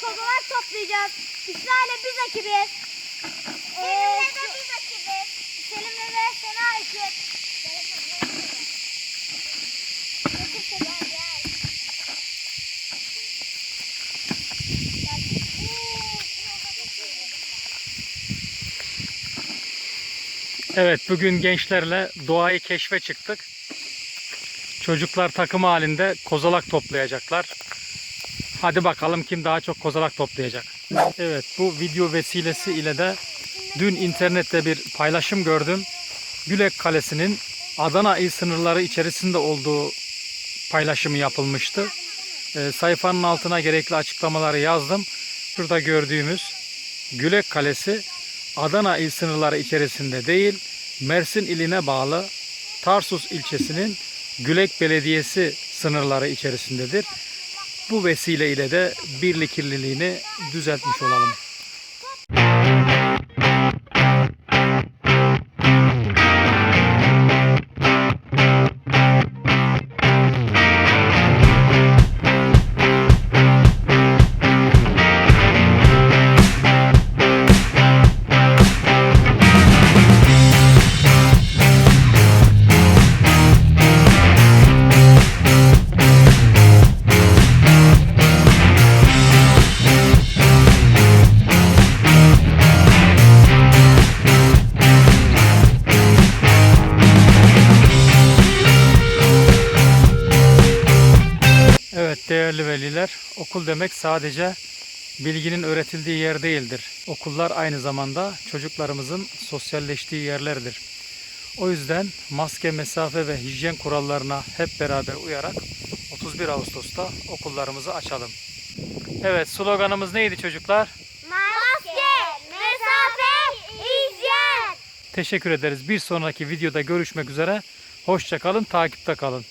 toplayacağız. İsrail'le biz ekibiz. Selim'le de biz ekibiz. Selim'le de Sena ekip. Evet bugün gençlerle doğayı keşfe çıktık. Çocuklar takım halinde kozalak toplayacaklar. Hadi bakalım kim daha çok kozalak toplayacak. Evet bu video vesilesi ile de dün internette bir paylaşım gördüm. Gülek Kalesi'nin Adana il sınırları içerisinde olduğu paylaşımı yapılmıştı. Ee, sayfanın altına gerekli açıklamaları yazdım. Şurada gördüğümüz Gülek Kalesi Adana il sınırları içerisinde değil, Mersin iline bağlı Tarsus ilçesinin Gülek Belediyesi sınırları içerisindedir. Bu vesile ile de birlik kirliliğini düzeltmiş olalım. Değerli veliler, okul demek sadece bilginin öğretildiği yer değildir. Okullar aynı zamanda çocuklarımızın sosyalleştiği yerlerdir. O yüzden maske, mesafe ve hijyen kurallarına hep beraber uyarak 31 Ağustos'ta okullarımızı açalım. Evet sloganımız neydi çocuklar? Maske, mesafe, hijyen. Teşekkür ederiz. Bir sonraki videoda görüşmek üzere. Hoşçakalın, takipte kalın.